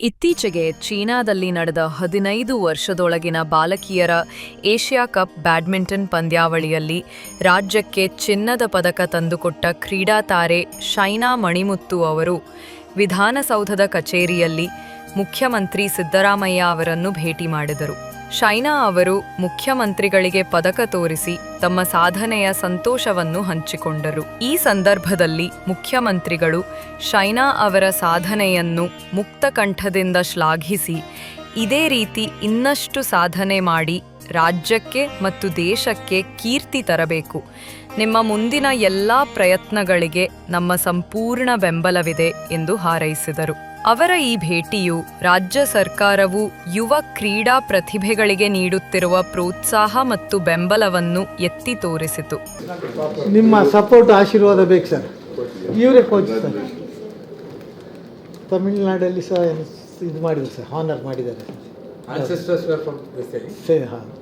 ಇತ್ತೀಚೆಗೆ ಚೀನಾದಲ್ಲಿ ನಡೆದ ಹದಿನೈದು ವರ್ಷದೊಳಗಿನ ಬಾಲಕಿಯರ ಏಷ್ಯಾ ಕಪ್ ಬ್ಯಾಡ್ಮಿಂಟನ್ ಪಂದ್ಯಾವಳಿಯಲ್ಲಿ ರಾಜ್ಯಕ್ಕೆ ಚಿನ್ನದ ಪದಕ ತಂದುಕೊಟ್ಟ ಕ್ರೀಡಾ ತಾರೆ ಶೈನಾ ಮಣಿಮುತ್ತು ಅವರು ವಿಧಾನಸೌಧದ ಕಚೇರಿಯಲ್ಲಿ ಮುಖ್ಯಮಂತ್ರಿ ಸಿದ್ದರಾಮಯ್ಯ ಅವರನ್ನು ಭೇಟಿ ಮಾಡಿದರು. ಶೈನಾ ಅವರು ಮುಖ್ಯಮಂತ್ರಿಗಳಿಗೆ ಪದಕ ತೋರಿಸಿ ತಮ್ಮ ಸಾಧನೆಯ ಸಂತೋಷವನ್ನು ಹಂಚಿಕೊಂಡರು. ಈ ಸಂದರ್ಭದಲ್ಲಿ ಮುಖ್ಯಮಂತ್ರಿಗಳು ಶೈನಾ ಅವರ ಸಾಧನೆಯನ್ನು ಮುಕ್ತ ಕಂಠದಿಂದ ಶ್ಲಾಘಿಸಿ, ಇದೇ ರೀತಿ ಇನ್ನಷ್ಟು ಸಾಧನೆ ಮಾಡಿ ರಾಜ್ಯಕ್ಕೆ ಮತ್ತು ದೇಶಕ್ಕೆ ಕೀರ್ತಿ ತರಬೇಕು. ನಿಮ್ಮ ಮುಂದಿನ ಎಲ್ಲ ಪ್ರಯತ್ನಗಳಿಗೆ ನಮ್ಮ ಸಂಪೂರ್ಣ ಬೆಂಬಲವಿದೆ ಎಂದು ಹಾರೈಸಿದರು. ಅವರ ಈ ಭೇಟಿಯು ರಾಜ್ಯ ಸರ್ಕಾರವು ಯುವ ಕ್ರೀಡಾ ಪ್ರತಿಭೆಗಳಿಗೆ ನೀಡುತ್ತಿರುವ ಪ್ರೋತ್ಸಾಹ ಮತ್ತು ಬೆಂಬಲವನ್ನು ಎತ್ತಿ ತೋರಿಸಿತು. ನಿಮ್ಮ ಸಪೋರ್ಟ್ ಆಶೀರ್ವಾದ ಬೇಕು ಸರ್. ಇವರೇ ಕೋಚ್ ಸರ್. ತಮಿಳ್ನಾಡಲ್ಲಿ ಸಹ ಇದು ಮಾಡಿದ್ರು ಸರ್ ಹಾನರ್ ಮಾಡಿದ್ದಾರೆ.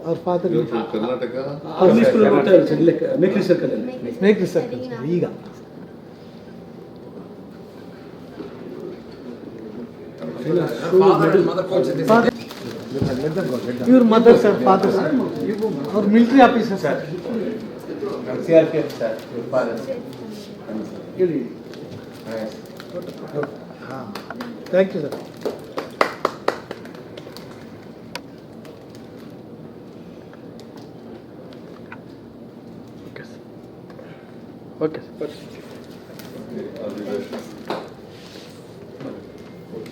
ಅವ್ರ ಫಾದರ್ ಕರ್ನಾಟಕ? ಸರ್ಕಲ್ ಸ್ಕೂಲ್ ಓದ್ತಾ ಇದ್ದಾರೆ ಸರ್ ಇಲ್ಲೇ ಮೇಕ್ರಿ ಸರ್ಕಲ್ ಅಲ್ಲಿ ಮೇಕ್ರಿ ಸರ್ಕಲ್ ಸರ್ ಈಗ Father and mother coach in this area. ಇವ್ರ ಮದರ್ ಸರ್ ಫಾದರ್ ಸರ್ ಅವ್ರು